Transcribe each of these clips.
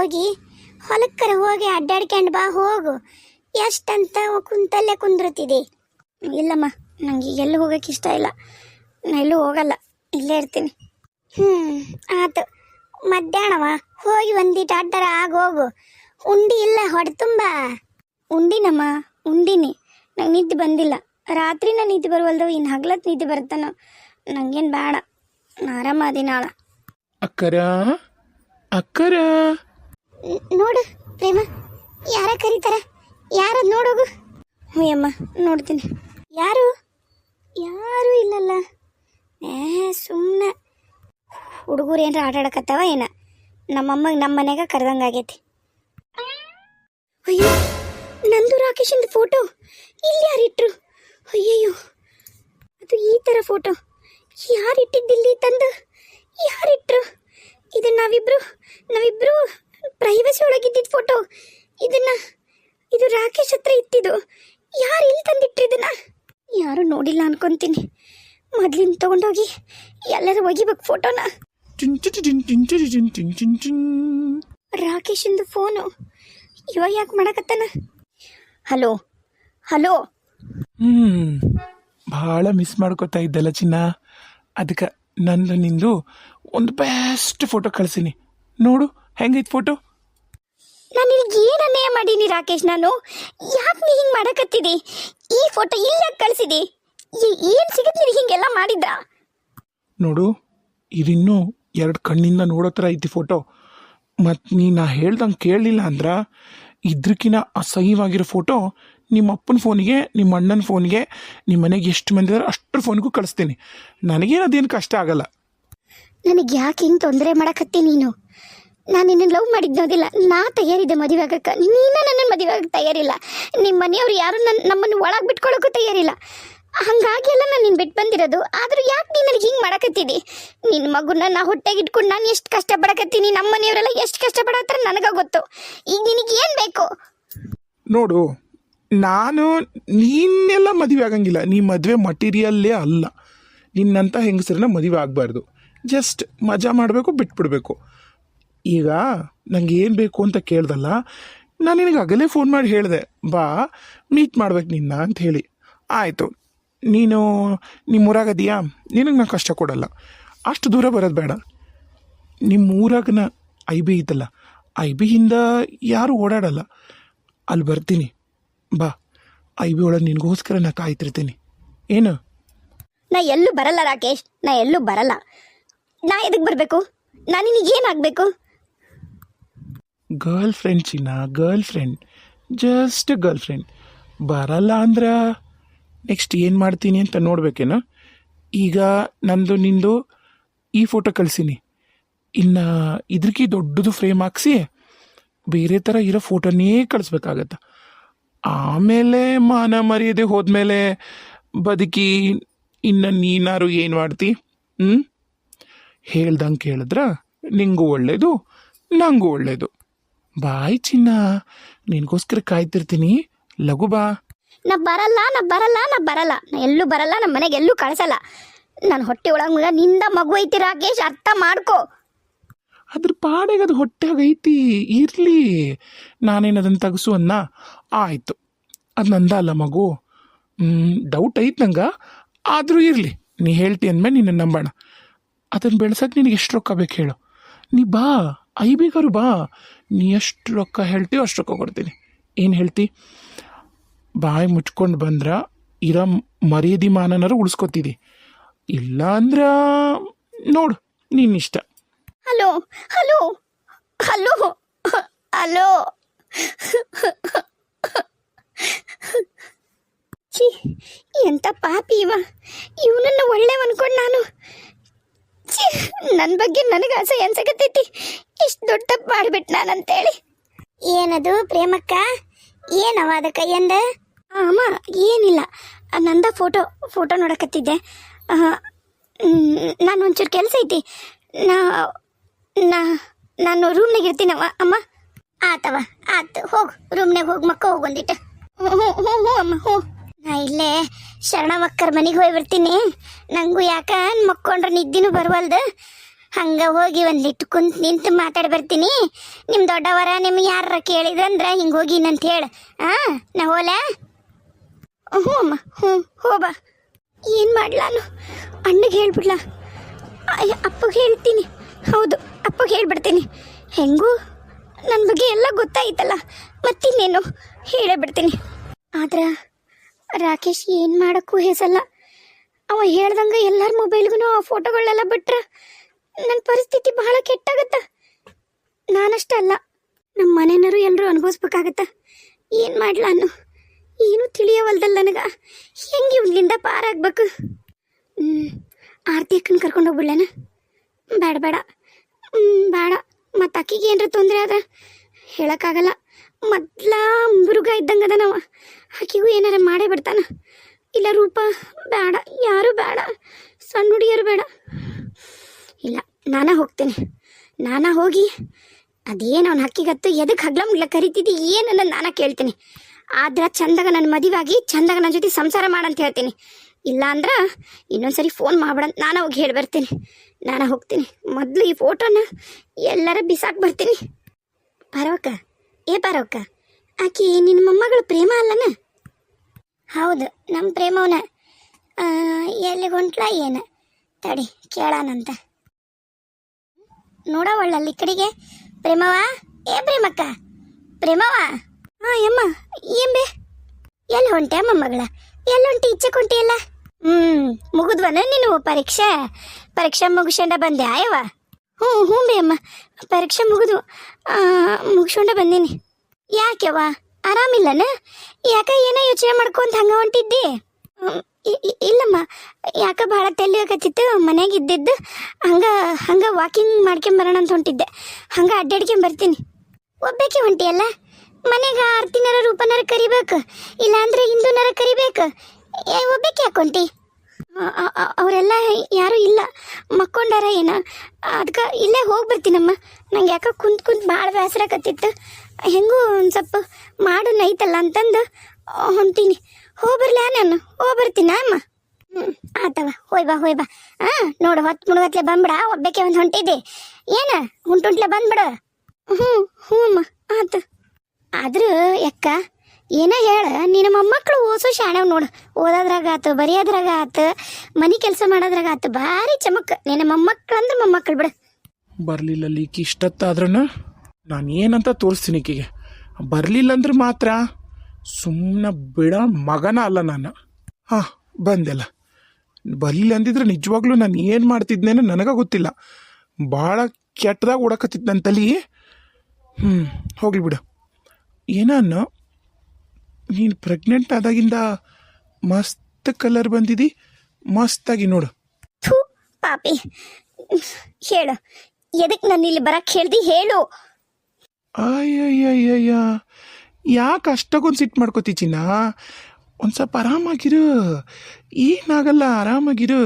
ಹೋಗಿ ಹೊಲಕ್ಕರ ಹೋಗಿ ಅಡ್ಡಾಡ್ಕೊಂಡು ಬಾ, ಹೋಗು. ಎಷ್ಟಂತ ಕುಂತಲ್ಲೇ ಕುಂದ್ರತಿದೆ. ಇಲ್ಲಮ್ಮ ನನಗೆ ಎಲ್ಲಿ ಹೋಗಕ್ಕೆ ಇಷ್ಟ ಇಲ್ಲ. ನಾ ಎಲ್ಲೂ ಹೋಗಲ್ಲ, ಇಲ್ಲೇ ಇರ್ತೀನಿ. ಹ್ಞೂ ಆತು. ಮಧ್ಯಾಹ್ನವ, ಹೋಗಿ ಒಂದಿಟ್ಟು ಆಗ ಹೋಗು. ಉಂಡಿ ಇಲ್ಲ, ಹೊಡೆ ತುಂಬ. ಉಂಡಿನಮ್ಮ, ಉಂಡಿನಿ. ನಂಗೆ ನಿದ್ದೆ ಬಂದಿಲ್ಲ. ರಾತ್ರಿನ ನಿದ್ದೆ ಬರುವಲ್ದು ಇನ್ನು ಹಗ್ಲತ್ ನಿದ್ದೆ ಬರುತ್ತನೋ ನಂಗೇನು ಬೇಡ. ನಾ ಆರಾಮಾದಿನಾಳ ಅಕ್ಕರ? ಅಕ್ಕರ? ನೋಡು, ಪ್ರೇಮ. ಯಾರ ಕರೀತಾರ? ಯಾರದ್ ನೋಡೋಗು ಹ್ಞೂ ಅಮ್ಮ, ನೋಡ್ತೀನಿ. ಯಾರು? ಯಾರು ಇಲ್ಲಲ್ಲ. ಏ ಸುಮ್ಮನೆ ಹುಡುಗರು ಏನಾರ ಆಟ ಆಡಕತ್ತವ ಏನ? ನಮ್ಮಮ್ಮಗೆ ನಮ್ಮ ಮನೆಗೆ ಕರೆದಂಗಾಗೈತಿ ಅಯ್ಯೋ, ನಂದು ರಾಕೇಶಿಂದ ಫೋಟೋ ಇಲ್ಲಿ ಯಾರಿಟ್ರು ಅಯ್ಯಯ್ಯೋ, ಅದು ಈ ಥರ ಫೋಟೋ ಯಾರಿಟ್ಟಿದ್ದಿಲ್ಲಿ ತಂದು? ಯಾರಿಟ್ರು ಇದು ನಾವಿಬ್ರು? ನಾವಿಬ್ರು? ಪ್ರೈವಸಿ ಒಳಗಿದ್ದಿದ್ದ ಫೋಟೋ ಇದನ್ನ ಇದು ರಾಕೇಶ್ ಹತ್ರ ಇತ್ತಿದ್ದು ಯಾರು ಇಲ್ಲಿ ತಂದಿಟ್ರಿ ಇದನ್ನ? ಯಾರು ನೋಡಿಲ್ಲ ಅನ್ಕೊಂತೀನಿ. ಮೊದ್ಲಿಂದ ತಗೊಂಡೋಗಿ ಎಲ್ಲರೂ ಒಗಿಬೇಕು ಫೋಟೋನ ರಾಕೇಶಿಂದು ಫೋನು ಇವಾಗ ಯಾಕೆ ಮಾಡಕತ್ತಾನ? Hello hello. ಹ್ಮ್ ಬಹಳ ಮಿಸ್ ಮಾಡ್ಕೊತಾ ಇದ್ದಲ್ಲ ಚಿನ್ನ. ಅದಕ್ಕೆ ನನ್ನ ನಿಂದು ಒಂದು ಬೆಸ್ಟ್ ಫೋಟೋ ಕಳಿಸೀನಿ. ನೋಡು. ಹೆಂಗೈತೆ ಫೋಟೋ? ನಾನು ಇಲ್ಲಿ ಏನನ್ನೇ ಮಾಡೀನಿ ರಾಕೇಶ್ ನಾನು? ಯಾಕೆ ನೀ ಹಿಂಗೆ ಮಾಡಕತ್ತಿದಿ? ಈ ಫೋಟೋ ಇಲ್ಲಿ ಯಾಕೆ ಕಳಿಸಿದಿ ಏನು ಸಿಗುತ್ತೆ ನೀನು ಹಿಂಗೆಲ್ಲ ಮಾಡಿದ್ದ? ನೋಡು ಇದಿನ್ನೂ ಎರಡು ಕಣ್ಣಿಂದ ನೋಡೋ ಥರ ಐತಿ ಫೋಟೋ. ಮತ್ತು ನೀ ನಾ ಹೇಳ್ದಂಗೆ ಕೇಳಲಿಲ್ಲ ಅಂದ್ರೆ ಇದ್ರಕಿನ ಅಸಹ್ಯವಾಗಿರೋ ಫೋಟೋ ನಿಮ್ಮ ಅಪ್ಪನ ಫೋನಿಗೆ ನಿಮ್ಮ ಅಣ್ಣನ ಫೋನಿಗೆ ನಿಮ್ಮ ಮನೆಗೆ ಎಷ್ಟು ಮಂದಿ ಇದ್ದಾರೆ ಅಷ್ಟರ ಫೋನಿಗೂ ಕಳಿಸ್ತೀನಿ. ನನಗೇನು ಅದೇನು ಕಷ್ಟ ಆಗಲ್ಲ. ನನಗೆ ಯಾಕೆ ಹಿಂಗೆ ತೊಂದರೆ ಮಾಡಕತ್ತಿ ನೀನು? ನಾನು ನಿನ್ನ ಲವ್ ಮಾಡಿದ್ನೋದಿಲ್ಲ ನಾ ತಯಾರಿದ್ದೆ ಮದುವೆ ಆಗಕ್ಕೆ. ನೀನು ನನ್ನ ಮದುವೆ ಆಗಕ್ಕೆ ತಯಾರಿಲ್ಲ. ನಿಮ್ಮ ಮನೆಯವ್ರು ಯಾರು ನನ್ನ ನಮ್ಮನ್ನು ಒಳಗೆ ಬಿಟ್ಕೊಳ್ಳೋಕ್ಕೂ ತಯಾರಿಲ್ಲ. ಹಂಗಾಗಿ ಎಲ್ಲ ನಾನು ನಿನ್ನ ಬಿಟ್ಟು ಬಂದಿರೋದು. ಆದರೂ ಯಾಕೆ ನೀನು ನನಗೆ ಹಿಂಗೆ ಮಾಡಕತ್ತಿದ್ದಿ ನಿನ್ನ ಮಗುನ ನಾ ಹೊಟ್ಟೆಗೆ ಇಟ್ಕೊಂಡು ನಾನು ಎಷ್ಟು ಕಷ್ಟಪಡಕತ್ತೀನಿ? ನಮ್ಮ ಮನೆಯವರೆಲ್ಲ ಎಷ್ಟು ಕಷ್ಟಪಡತ್ತಾರ ನನಗೆ ಗೊತ್ತು. ಈಗ ನಿನಗೆ ಏನು ಬೇಕು? ನೋಡು, ನಾನು ನೀನೆಲ್ಲ ಮದುವೆ ಆಗಂಗಿಲ್ಲ. ನೀ ಮದುವೆ ಮಟೀರಿಯಲ್ಲೇ ಅಲ್ಲ. ನಿನ್ನಂಥ ಹೆಂಗಸರನ್ನ ಮದುವೆ ಆಗಬಾರ್ದು. ಜಸ್ಟ್ ಮಜಾ ಮಾಡಬೇಕು, ಬಿಟ್ಬಿಡ್ಬೇಕು. ಈಗ ನಂಗೆ ಏನು ಬೇಕು ಅಂತ ಕೇಳ್ದಲ್ಲ, ನಾನು ನಿನಗೆ ಆಗಲೇ ಫೋನ್ ಮಾಡಿ ಹೇಳಿದೆ, ಬಾ ಮೀಟ್ ಮಾಡ್ಬೇಕು ನಿನ್ನ ಅಂತ ಹೇಳಿ. ಆಯಿತು. ನೀನು ನಿಮ್ಮ ಊರಾಗದೀಯಾ ನಿನಗೆ ನಾನು ಕಷ್ಟ ಕೊಡಲ್ಲ. ಅಷ್ಟು ದೂರ ಬರೋದು ಬೇಡ. ನಿಮ್ಮ ಊರಾಗನ ಐ ಬಿ ಇದ್ದಲ್ಲ ಐ ಬಿಯಿಂದ ಯಾರು ಓಡಾಡಲ್ಲ. ಅಲ್ಲಿ ಬರ್ತೀನಿ. ಬಾ, ಐ ಬಿ ಒಳಗೆ ನಿನಗೋಸ್ಕರ ನಾ ಕಾಯ್ತಿರ್ತೀನಿ. ಏನು? ನಾ ಎಲ್ಲೂ ಬರಲ್ಲ ರಾಕೇಶ್, ನಾ ಎಲ್ಲೂ ಬರಲ್ಲ. ನಾ ಎದಕ್ಕೆ ಬರಬೇಕು? ನಾನು ನಿನಗೆ ಏನಾಗಬೇಕು ಗರ್ಲ್ ಫ್ರೆಂಡ್ ಚಿನ್ನ girlfriend just girlfriend ಬರಲ್ಲ ಅಂದ್ರೆ ನೆಕ್ಸ್ಟ್ ಏನು ಮಾಡ್ತೀನಿ ಅಂತ ನೋಡ್ಬೇಕೇನು? ಈಗ ನಂದು, ನಿಂದು ಈ ಫೋಟೋ ಕಳಿಸೀನಿ. ಇನ್ನು ಇದ್ರಕಿ ದೊಡ್ಡದು ಫ್ರೇಮ್ ಹಾಕ್ಸಿ ಬೇರೆ ಥರ ಇರೋ ಫೋಟೋನೇ ಕಳಿಸ್ಬೇಕಾಗತ್ತೆ. ಆಮೇಲೆ ಮಾನ ಮರ್ಯಾದೆ ಹೋದ್ಮೇಲೆ ಬದುಕಿ ಇನ್ನು ನೀನಾರು ಏನು ಮಾಡ್ತಿ? ಹ್ಞೂ ಹೇಳ್ದಂಗೆ ಕೇಳಿದ್ರ ನಿಂಗೂ ಒಳ್ಳೇದು, ನಂಗೂ ಒಳ್ಳೇದು. ಬಾಯ್ ಚಿನ್ನ. ನಿನಗೋಸ್ಕರ ಕಾಯ್ತಿರ್ತೀನಿ. ಲಘು ಬಾ. ನಾ ಬರಲ್ಲ ನಾ ಬರಲ್ಲ ನಾ ಬರಲ್ಲ. ನಾ ಎಲ್ಲೂ ಬರಲ್ಲ ನಮ್ಮ ಮನೆಗೆ ಎಲ್ಲೂ ಕಳಿಸಲ್ಲ. ನಾನು ಹೊಟ್ಟೆ ಒಳಗೆ ನಿಂದ ಮಗು ಐತಿ ರಾಕೇಶ್ ಅರ್ಥ ಮಾಡ್ಕೋ. ಅದ್ರ ಪಾಡೆಗೆ ಅದು ಹೊಟ್ಟೆಗೆ ಐತಿ ಇರಲಿ. ನಾನೇನು ಅದನ್ನು ತೆಗೆಸು ಅನ್ನ? ಆಯಿತು. ಅದು ನಂದ ಅಲ್ಲ ಮಗು. ಡೌಟ್ ಐತೆ ನಂಗೆ. ಆದರೂ ಇರಲಿ. ನೀ ಹೇಳ್ತಿ ಅಂದಮೇಲೆ ನಿನ್ನ ನಂಬೋಣ. ಅದನ್ನು ಬೆಳ್ಸೋಕೆ ನಿನಗೆ ಎಷ್ಟು ರೊಕ್ಕ ಬೇಕು ಹೇಳು. ನೀ ಬಾ. ಐ ಬೇಕಾರು ಬಾ. ನೀ ಎಷ್ಟು ರೊಕ್ಕ ಹೇಳ್ತೀವೋ ಅಷ್ಟು ರೊಕ್ಕ ಕೊಡ್ತೀನಿ. ಏನು ಹೇಳ್ತಿ? ಬಾಯಿ ಮುಚ್ಕೊಂಡು ಬಂದ್ರೆ ಇರೋ ಮರ್ಯಾದಿ ಮಾನನಾರು ಉಳಿಸ್ಕೊತಿದಿ. ಇಲ್ಲ ಅಂದ್ರೆ ನೋಡು ನಿನ್ನಿಷ್ಟ ಹಲೋ ಹಲೋ ಹಲೋ ಹಲೋ. ಛೀ, ಎಂತ ಪಾಪಿ ಇವ. ಇವನನ್ನು ಒಳ್ಳೆ ಅನ್ಕೊಂಡು ನಾನು ನನ್ನ ಬಗ್ಗೆ ನನಗೆ ಅಸಹ್ಯ ಅನ್ಸಕತ್ತೈತಿ ಇಷ್ಟು ದೊಡ್ಡ ತಪ್ಪು ಮಾಡಿಬಿಟ್ಟು ನಾನಂತೇಳಿ. ಏನದು ಪ್ರೇಮಕ್ಕ? ಏನವ ಅದ ಕೈಯಂದ ಅಮ್ಮ ಏನಿಲ್ಲ. ನಂದ ಫೋಟೋ ಫೋಟೋ ನೋಡಕತ್ತಿದ್ದೆ. ನಾನು ಒಂಚೂರು ಕೆಲಸ ಐತಿ. ನಾ ನಾ ನಾನು ರೂಮ್ನಾಗ ಇರ್ತೀನವ ಅಮ್ಮ. ಆತವ ಆತು ಹೋಗು ರೂಮ್ನಾಗ ಹೋಗಿ ಮಕ್ಕ ಹೋಗು ಹ್ಞೂ ಹ್ಞೂ ಹ್ಞೂ ಅಮ್ಮ ಹ್ಞೂ ನಾ ಇಲ್ಲೇ ಶರಣವಕ್ಕರ ಮನೆಗೆ ಹೋಗಿ ಬರ್ತೀನಿ. ನಂಗೂ ಯಾಕ ಮಕ್ಕೊಂಡ್ರೆ ನಿದ್ದಿನೂ ಬರವಲ್ದು. ಹಂಗ ಹೋಗಿ ಒಂದಿಟ್ಟು ಕುಂತ್ ನಿಂತು ಮಾತಾಡಿ ಬರ್ತೀನಿ. ನಿಮ್ಮ ದೊಡ್ಡವರ ನಿಮ್ಗೆ ಯಾರ ಕೇಳಿದ್ರಂದ್ರ ಹಿಂಗೆ ಹೋಗಿನಂತ ಹೇಳ. ಆ, ನಾ ಹೋಲ ಹ್ಞೂ ಅಮ್ಮ, ಹ್ಞೂ ಹೋಬ ಏನು ಮಾಡ್ಲಾನು? ಅಣ್ಣಗೆ ಹೇಳ್ಬಿಡ್ಲ? ಅಪ್ಪಗೆ ಹೇಳ್ತೀನಿ. ಹೌದು, ಅಪ್ಪಗೆ ಹೇಳ್ಬಿಡ್ತೀನಿ. ಹೆಂಗೂ? ನನ್ನ ಬಗ್ಗೆ ಎಲ್ಲ ಗೊತ್ತಾಯ್ತಲ್ಲ, ಮತ್ತಿನ್ನೇನು? ಹೇಳೇ ಬಿಡ್ತೀನಿ. ಆದ್ರೆ ರಾಕೇಶ್ ಏನು ಮಾಡೋಕ್ಕೂ ಹೆಸಲ್ಲ. ಅವ ಹೇಳ್ದಂಗೆ ಎಲ್ಲರ ಮೊಬೈಲ್ಗೂ ಆ ಫೋಟೋಗಳೆಲ್ಲ ಬಿಟ್ರೆ ನನ್ನ ಪರಿಸ್ಥಿತಿ ಬಹಳ ಕೆಟ್ಟಾಗತ್ತ. ನಾನಷ್ಟೇ ಅಲ್ಲ ನಮ್ಮ ಮನೆಯವರು ಎಲ್ಲರೂ ಅನುಭವಿಸ್ಬೇಕಾಗತ್ತ. ಏನು ಮಾಡ್ಲಾನು ಏನು ತಿಳಿಯವಲ್ದಲ್ಲ ನನಗೆ. ಹೆಂಗೆ ಇವ್ನಿಂದ ಪಾರಾಗ್ಬೇಕು ಹ್ಞೂ ಆರತಿ ಅಕ್ಕನ ಕರ್ಕೊಂಡು ಹೋಗ್ಬಿಡ್ಲೇನ? ಬೇಡ ಬೇಡ ಬೇಡ ಮತ್ತು ಅಕ್ಕಿಗೆ ಏನಾರ ತೊಂದರೆ ಆದ್ರೆ ಹೇಳೋಕ್ಕಾಗಲ್ಲ. ಮೊದ್ಲ ಮುರುಗ ಇದ್ದಂಗೆ ಅದನವ ನಾವು. ಆಕಿಗೂ ಏನಾರ ಮಾಡೇ ಬಿಡ್ತಾನ. ಇಲ್ಲ ರೂಪ ಬೇಡ, ಯಾರು ಬೇಡ, ಸಣ್ಣ ಹುಡುಗಿಯರು ಬೇಡ. ಇಲ್ಲ, ನಾನೇ ಹೋಗ್ತೀನಿ. ನಾನೇ ಹೋಗಿ ಅದೇನು ಅವ್ನ ಹಕ್ಕಿಗತ್ತು ಎದಕ್ಕೆ ಹಗ್ಲ ಮುಗ್ಲ ಕರಿತಿದ್ದಿ ಏನನ್ನ ನಾನು ಕೇಳ್ತೀನಿ. ಆದ್ರೆ ಚಂದಾಗ ನನ್ನ ಮದುವಾಗಿ ಚಂದಾಗ ನನ್ನ ಜೊತೆ ಸಂಸಾರ ಮಾಡಂತ ಹೇಳ್ತೀನಿ. ಇಲ್ಲ ಅಂದ್ರೆ ಇನ್ನೊಂದ್ಸರಿ ಫೋನ್ ಮಾಡ್ಬಿಡಂತ ನಾನು ಹೋಗಿ ಹೇಳಿ ಬರ್ತೀನಿ. ನಾನು ಹೋಗ್ತೀನಿ. ಮೊದಲು ಈ ಫೋಟೋನ ಎಲ್ಲರ ಬಿಸಾಕ್ ಬರ್ತೀನಿ. ಪಾರವಕ್ಕ ಏ ಪಾರವಕ್ಕ ಆಕೆ ನಿನ್ನ ಮೊಮ್ಮಗಳು ಪ್ರೇಮ ಅಲ್ಲನ? ಹೌದು ನಮ್ಮ ಪ್ರೇಮವನ. ಎಲ್ಲಿ ಹೊಂಟ್ಲ ಏನ? ತಡಿ, ಕೇಳಾನಂತ. ನೋಡವಳ್ಳಲ್ಲಿ ಕಡೆಗೆ ಪ್ರೇಮವ? ಏ ಪ್ರೇಮಕ್ಕ, ಪ್ರೇಮವ? ಹಾ ಯಮ್ಮ ಏನ್ ಬೇ? ಎಲ್ಲಿ ಹೊಂಟೆ ಮೊಮ್ಮಗಳ? ಮಗಳ ಎಲ್ಲಿ ಹೊಂಟಿ ಇಚ್ಛೆ ಕೊಂಟಿಯಲ್ಲ ಹ್ಮ್, ಮುಗಿದ್ವನ ನೀನು ಪರೀಕ್ಷೆ? ಪರೀಕ್ಷೆ ಮುಗಿಸ್ಕೊಂಡ ಬಂದೆ ಆಯವ ಹ್ಞೂ ಹ್ಞೂ ಬೇ ಅಮ್ಮ ಪರೀಕ್ಷೆ ಮುಗಿದು ಮುಗಿಸ್ಕೊಂಡೆ ಬಂದೀನಿ. ಯಾಕೆವ್ವ ಆರಾಮಿಲ್ಲನ? ಯಾಕ ಏನೋ ಯೋಚನೆ ಮಾಡ್ಕೊಂತ ಹಂಗೆ ಹೊಂಟಿದ್ದಿ? ಇಲ್ಲಮ್ಮ. ಯಾಕ ಭಾಳ ತಲೆ ಮನೆಗೆ ಇದ್ದಿದ್ದು, ಹಂಗ ಹಂಗ ವಾಕಿಂಗ್ ಮಾಡ್ಕೊಂಬರೋಣ ಅಂತ ಹೊಂಟಿದ್ದೆ. ಹಂಗ ಅಡ್ಡಾಡ್ಕೊಂಡ್ ಬರ್ತೀನಿ. ಒಬ್ಬಾಕೆ ಹೊಂಟಿಯಲ್ಲ? ಮನೆಗೆ ಆರ್ತಿನಾರ ರೂಪನಾರ ಕರಿಬೇಕು. ಇಲ್ಲಾಂದ್ರೆ ಹಿಂದೂನಾರ ಕರಿಬೇಕು. ಒಬ್ಬಕ್ಕೆ ಯಾಕೆ ಹಾಕೊಂಟಿ ಅವರೆಲ್ಲ ಯಾರು ಇಲ್ಲ. ಮಕ್ಕೊಂಡಾರ ಏನ? ಅದಕ್ಕೆ ಇಲ್ಲೇ ಹೋಗಿ ಬರ್ತೀನಮ್ಮ ನಂಗೆ ಯಾಕೆ ಕುಂತ್ ಕುಂತ್ ಭಾಳ ಬೇಸರಾಕತ್ತಿತ್ತು. ಹೆಂಗೂ ಒಂದು ಸ್ವಲ್ಪ ಮಾಡು ನೈತಲ್ಲ ಅಂತಂದು ಹೊಂತೀನಿ ಹೋಗ್ಬರ್ಲಾ ನಾನು? ಹೋಗ್ಬರ್ತೀನ ಅಮ್ಮ? ಹ್ಞೂ ಆತವ. ಹೋಯ್ ಬಾ ಹೋಯ್ ಬಾ. ಹಾಂ ನೋಡು, ಹೊತ್ತು ಮುಳುಗತ್ಲೆ ಬಂದ್ಬಿಡ. ಒಬ್ಬಕ್ಕೆ ಒಂದು ಹೊಂಟಿದ್ದೆ. ಏನ? ಹುಂಟುಂಟ್ಲೆ ಬಂದ್ಬಿಡ. ಹ್ಞೂ ಹ್ಞೂ ಅಮ್ಮ, ಆತ. ಆದ್ರೂ, ಯಕ್ಕ ಏನ ಹೇಳ ನಿನ್ನ ಮೊಮ್ಮಕ್ಕಳು ಓಸು ಶಾಣವ್ ನೋಡು. ಓದೋದ್ರಾಗ ಆತು ಬರೆಯೋದ್ರಾಗ ಆತು ಮನೆ ಕೆಲಸ ಮಾಡೋದ್ರಾಗ ಆತು ಭಾರಿ ಚಮಕ್. ನಿನ್ನ ಮೊಮ್ಮಕ್ಕಳು ಅಂದ್ರೆ ಮೊಮ್ಮಕ್ಕಳು ಬಿಡು. ಬರಲಿಲ್ಲ ಲೀಕ್ ಇಷ್ಟತ್ತಾದ್ರೂ ನಾನು ಏನಂತ ತೋರಿಸ್ತೀನಿ ಈಕಿಗೆ. ಬರಲಿಲ್ಲ ಅಂದ್ರೆ ಮಾತ್ರ ಸುಮ್ಮನೆ ಬಿಡ ಮಗನ ಅಲ್ಲ ನಾನು. ಹಾಂ, ಬಂದೆಲ್ಲ. ಬರ್ಲಿಲ್ಲ ಅಂದಿದ್ರೆ ನಿಜವಾಗ್ಲೂ ನಾನು ಏನು ಮಾಡ್ತಿದ್ನೇನೋ ನನಗೆ ಗೊತ್ತಿಲ್ಲ. ಭಾಳ ಕೆಟ್ಟದಾಗ ಓಡಕತ್ತಿತ್ತು ನನ್ನ ತಲೆ ಹ್ಞೂ ಹೋಗ್ಲಿ ಬಿಡು. ಏನನ್ನು ನೀನು ಪ್ರೆಗ್ನೆಂಟ್ ಆದಾಗಿಂದ ಮಸ್ತ್ ಕಲರ್ ಬಂದಿದಿ ಮಸ್ತಾಗಿ ನೋಡು. ಥೂ ಪಾಪಿ. ಹೇಳು ಎದಕ್ಕೆ ನಾನು ಇಲ್ಲಿ ಬರಕ್ಕೆ ಹೇಳ್ದಿ? ಹೇಳು. ಅಯ್ಯಯ್ಯಯ್ಯಯ್ಯ ಯಾಕೆ ಅಷ್ಟಕ್ಕೊಂದು ಸಿಟ್ಟು ಮಾಡ್ಕೋತಿ ಚಿನ್ನ? ಒಂದು ಸ್ವಲ್ಪ ಆರಾಮಾಗಿರು. ಏನಾಗಲ್ಲ ಆರಾಮಾಗಿರು.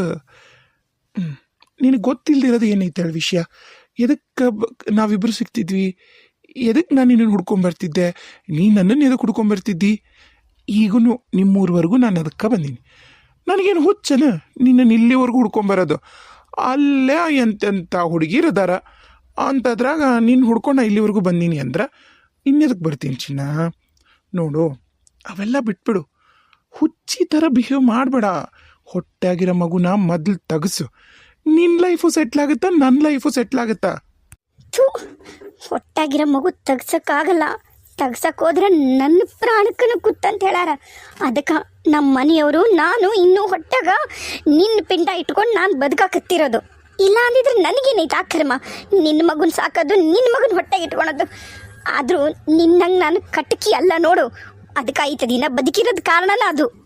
ನಿನಗೆ ಗೊತ್ತಿಲ್ದಿರೋದು ಏನೈತೆ ಹೇಳಿ ವಿಷಯ? ಎದಕ್ಕೆ ನಾವಿಬ್ಬರು ಸಿಗ್ತಿದ್ವಿ ಎದಕ್ಕೆ ನಾನು ನಿನ್ನನ್ನು ಹುಡ್ಕೊಂಬರ್ತಿದ್ದೆ ನೀನು ನನ್ನನ್ನು ಎದಕ್ಕೆ ಹುಡ್ಕೊಂಬರ್ತಿದ್ದಿ ಈಗೂ ನಿಮ್ಮೂರವರೆಗೂ ನಾನು ಅದಕ್ಕೆ ಬಂದೀನಿ. ನನಗೇನು ಹುಚ್ಚನ? ನಿನ್ನನ್ನು ಇಲ್ಲಿವರೆಗೂ ಹುಡ್ಕೊಂಬರೋದು. ಅಲ್ಲೇ ಎಂತೆಂಥ ಹುಡುಗಿರದಾರ ಅಂಥದ್ರಾಗ ನಿನ್ನ ಹುಡ್ಕೊಂಡು ಇಲ್ಲಿವರೆಗೂ ಬಂದೀನಿ ಅಂದ್ರೆ ಇನ್ನೆದಕ್ಕೆ ಬರ್ತೀನಿ ಚಿನ್ನ. ನೋಡು, ಅವೆಲ್ಲ ಬಿಟ್ಬಿಡು. ಹುಚ್ಚಿ ಥರ ಬಿಹೇವ್ ಮಾಡಬೇಡ. ಹೊಟ್ಟೆಯಾಗಿರೋ ಮಗುನ ಮೊದಲು ತಗಸು. ನಿನ್ನ ಲೈಫು ಸೆಟ್ಲ್ ಆಗುತ್ತಾ? ನನ್ನ ಲೈಫು ಸೆಟ್ಲ್ ಆಗುತ್ತಾ? ಥೂ ಹೊಟ್ಟಾಗಿರೋ ಮಗು ತೆಗ್ಸಕ್ಕಾಗಲ್ಲ. ತೆಗ್ಸಕ್ ಹೋದ್ರೆ ನನ್ನ ಪ್ರಾಣಕ್ಕನ ಕುತ್ತಂತ ಹೇಳಾರ ಅದಕ್ಕೆ ನಮ್ಮ ಮನೆಯವರು, ನಾನು ಇನ್ನೂ ಹೊಟ್ಟಾಗ ನಿನ್ನ ಪಿಂಡ ಇಟ್ಕೊಂಡು ನಾನು ಬದುಕಾಕತ್ತಿರೋದು. ಇಲ್ಲ ಅಂದಿದ್ರೆ ನನಗೇನೈತೆ ಆ ಕರ್ಮ ನಿನ್ನ ಮಗನ ಸಾಕೋದು ನಿನ್ನ ಮಗನ ಹೊಟ್ಟೆಗೆ ಇಟ್ಕೊಳೋದು. ಆದರೂ ನಿನ್ನಂಗೆ ನಾನು ಕಟಕಿ ಅಲ್ಲ ನೋಡು. ಅದಕ್ಕೆ ಐತೆ ದಿನ ಬದುಕಿರೋದು ಕಾರಣನ ಅದು.